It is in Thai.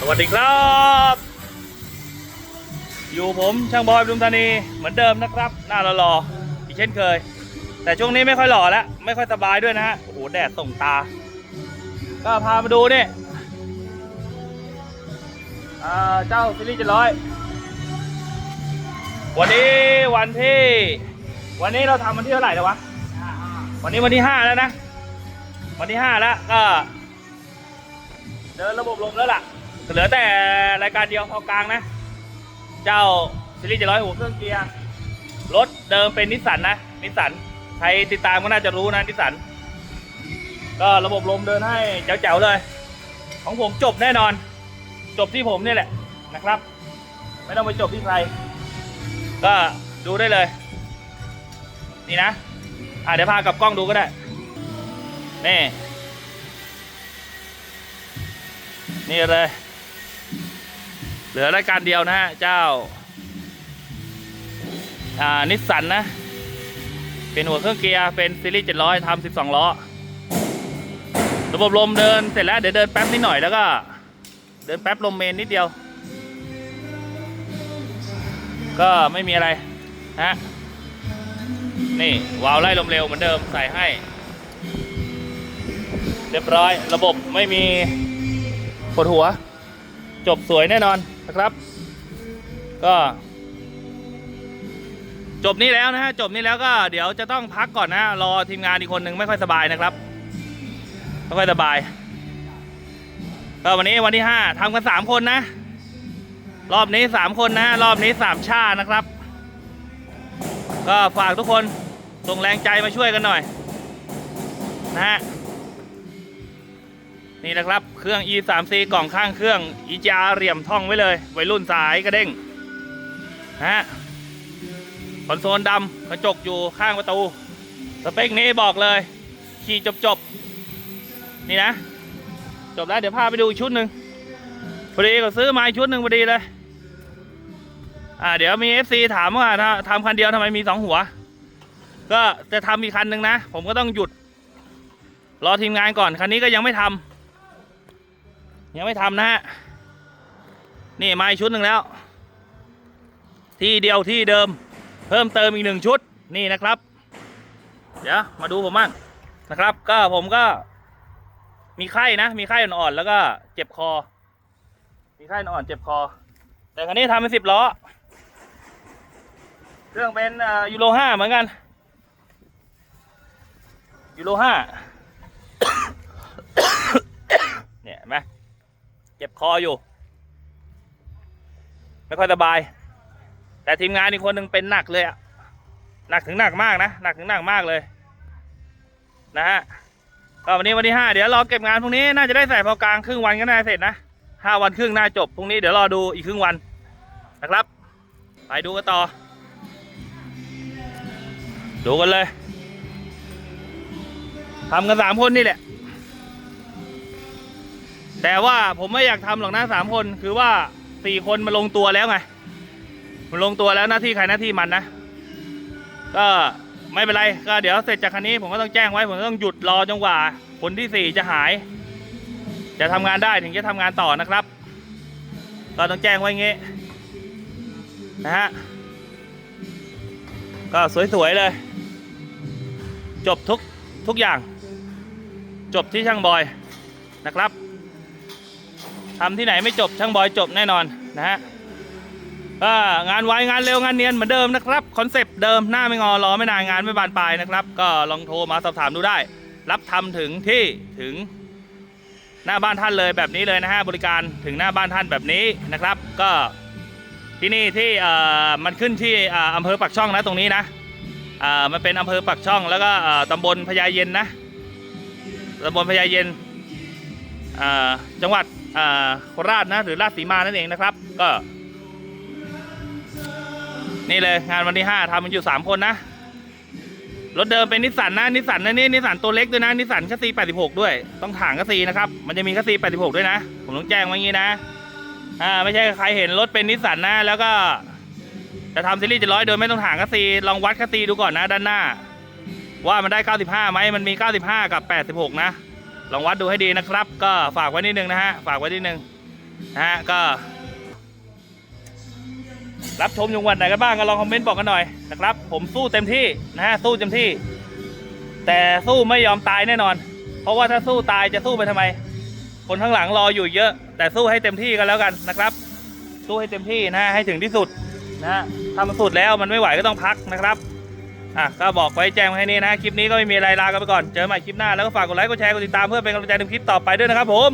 สวัสดีครับ อยู่ผมช่างบอยปทุมธานีเหมือนเดิมนะครับ หน้าหล่อๆอีกเช่นเคย แต่ช่วงนี้ไม่ค่อยหล่อแล้ว ไม่ค่อยสบายด้วยนะฮะโอ้โหแดดส่งตา ก็พามาดูนี่อ่าเจ้าซีรีส์เจ็ดร้อยวันนี้วันที่ วันนี้เราทำวันที่เท่าไหร่แล้ววะวันนี้วันที่ห้าแล้วนะ วันที่ห้าแล้วก็ เดินระบบลมแล้วล่ะ เหลือแต่รายการเดียวพอกลางนะ เจ้าซีรีส์เจ็ดร้อยหัวเครื่องเกียร์รถเดิมเป็นนิสสันนะนิสสันใครติดตามก็น่าจะรู้นะนิสสันก็ระบบลมเดินให้แจ๋วๆเลย ของผมจบแน่นอน จบที่ผมนี่แหละนะครับ ไม่ต้องไปจบที่ใคร ก็ดูได้เลย นี่นะอะเดี๋ยวพากับกล้องดูก็ได้นี่นี่เลย เหลือรายการเดียวนะฮะ เจ้า อ่า นิสสันนะ เป็นหัวเครื่องเกียร์ เป็นซีรีส์700ทำ12 ล้อ ระบบลมเดินเสร็จแล้ว เดี๋ยวเดินแป๊บนิดหน่อยแล้วก็ เดินแป๊บลมเมนนิดเดียว ก็ไม่มีอะไรฮะ นี่ วาล์วไล่ลมเร็วเหมือนเดิมใส่ให้ เรียบร้อย ระบบไม่มีปวดหัวจบสวยแน่นอน นะครับ ก็ จบนี้แล้วนะฮะจบนี้แล้วก็เดี๋ยวจะต้องพักก่อนนะรอทีมงานอีกคนหนึ่งไม่ค่อยสบายนะครับไม่ค่อยสบายก็วันนี้วันที่ห้าทำกันสามคนนะ รอบนี้สามคนนะ รอบนี้สามชาตินะครับ ก็ฝากทุกคนส่งแรงใจมาช่วยกันหน่อย นะฮะ นี่นะครับ เครื่อง e 3 c กล่องข้างเครื่อง e g r เหลี่ยมท่องไว้เลย วัยรุ่นสายกระเด้งฮะคอนโซลดำกระจกอยู่ข้างประตู สเปคนี้บอกเลย ขี่จบจบนี่นะ จบแล้วเดี๋ยวพาไปดูอีกชุดหนึ่งพอดีก็ซื้อมาอีกชุดหนึ่งพอดีเลย อ่า เดี๋ยวมี FC ถามว่าถ้าทำคันเดียวทำไมมีสองหัว ก็จะทำอีกคันหนึ่งนะ ผมก็ต้องหยุด รอทีมงานก่อน คันนี้ก็ยังไม่ทำ ยังไม่ทำนะฮะ นี่มาอีกชุดหนึ่งแล้ว ที่เดียวที่เดิม เพิ่มเติมอีกหนึ่งชุดนี่นะครับ เดี๋ยวมาดูผมบ้างนะครับ ก็ผมก็ มีไข้นะ มีไข้อ่อนๆแล้วก็เจ็บคอ มีไข้อ่อนๆเจ็บคอ แต่คันนี้ทำเป็นสิบล้อ เครื่องเป็นยูโรห้าเหมือนกันยูโรห้าเนี่ยเห็นไหม เจ็บคออยู่ ไม่ค่อยสบาย แต่ทีมงานอีกคนหนึ่งเป็นหนักเลยอะหนักถึงหนักมากนะหนักถึงหนักมากเลย นะฮะก็วันนี้วันที่ห้าเดี๋ยวรอเก็บงานพรุ่งนี้น่าจะได้ใส่พอกลางครึ่งวันก็น่าเสร็จนะห้าวันครึ่งน่าจบพรุ่งนี้เดี๋ยวรอดูอีกครึ่งวันนะครับ ไปดูกันต่อ ดูกันเลยทำกันสามคนนี่แหละ แต่ว่าผมไม่อยากทำหรอกนะสามคนคือว่าสี่คนมาลงตัวแล้วไงมันลงตัวแล้วหน้าที่ใครหน้าที่มันนะ ก็ไม่เป็นไรก็เดี๋ยวเสร็จจากคันนี้ผมก็ต้องแจ้งไว้ผมก็ต้องหยุดรอจนกว่าคนที่สี่จะหาย จะทำงานได้ถึงจะทำงานต่อนะครับ ก็ต้องแจ้งไว้งี้นะฮะก็สวยๆเลย จบทุกทุกอย่าง จบที่ช่างบอยนะครับ ทำที่ไหนไม่จบช่างบอยจบแน่นอนนะฮะก็งานไวงานเร็วงานเนียนเหมือนเดิมนะครับคอนเซปต์เดิมหน้าไม่งอรอไม่นานงานไม่บานปลายนะครับ ก็ลองโทรมาสอบถามดูได้ รับทำถึงที่ถึงหน้าบ้านท่านเลยแบบนี้เลยนะฮะบริการถึงหน้าบ้านท่านแบบนี้นะครับ ก็ที่นี่ที่เออมันขึ้นที่อำเภอปักช่องนะตรงนี้นะเอ่อมันเป็นอำเภอปักช่องแล้วก็ตำบลพญาเย็นนะตำบลพญาเย็น จังหวัดโคราชนะหรือราชสีมานั่นเองนะครับ ก็ นี่เลยงานวันที่5ทำมันอยู่3คนนะรถเดิมเป็นนิสสันนะนิสสันนะนี่นิสสันตัวเล็กด้วยนะนิสสันคัสซี86 ด้วย ต้องถางคัสซีนะครับ มันจะมีคัสซี86 ด้วยนะ ผมต้องแจ้งไว้งี้นะอ่าไม่ใช่ใครเห็นรถเป็นนิสสันนะแล้วก็จะทำซีรีส์จะร้อยโดยไม่ต้องถางคัสซีลองวัดคัสซีดูก่อนนะด้านหน้า ว่ามันได้ 95ไหมมันมี 95 กับ 86 นะ ลองวัดดูให้ดีนะครับ ก็ฝากไว้นิดนึงนะฮะฝากไว้นิดนึงนะฮะก็ รับชมอยู่วันไหนกันบ้างก็ลองคอมเมนต์บอกกันหน่อยนะครับ ผมสู้เต็มที่นะฮะสู้เต็มที่ แต่สู้ไม่ยอมตายแน่นอน เพราะว่าถ้าสู้ตายจะสู้ไปทำไม คนข้างหลังรออยู่เยอะ แต่สู้ให้เต็มที่กันแล้วกันนะครับ สู้ให้เต็มที่นะฮะให้ถึงที่สุดนะฮะถ้ามันสุดแล้วมันไม่ไหวก็ต้องพักนะครับ อะก็บอกไว้แจ้งไว้ให้นี่นะ คลิปนี้ก็ไม่มีอะไรลากันไปก่อน เจอกันใหม่คลิปหน้าแล้วก็ฝากกดไลค์กดแชร์กดติดตามเพื่อเป็นกำลังใจในคลิปต่อไปด้วยนะครับผม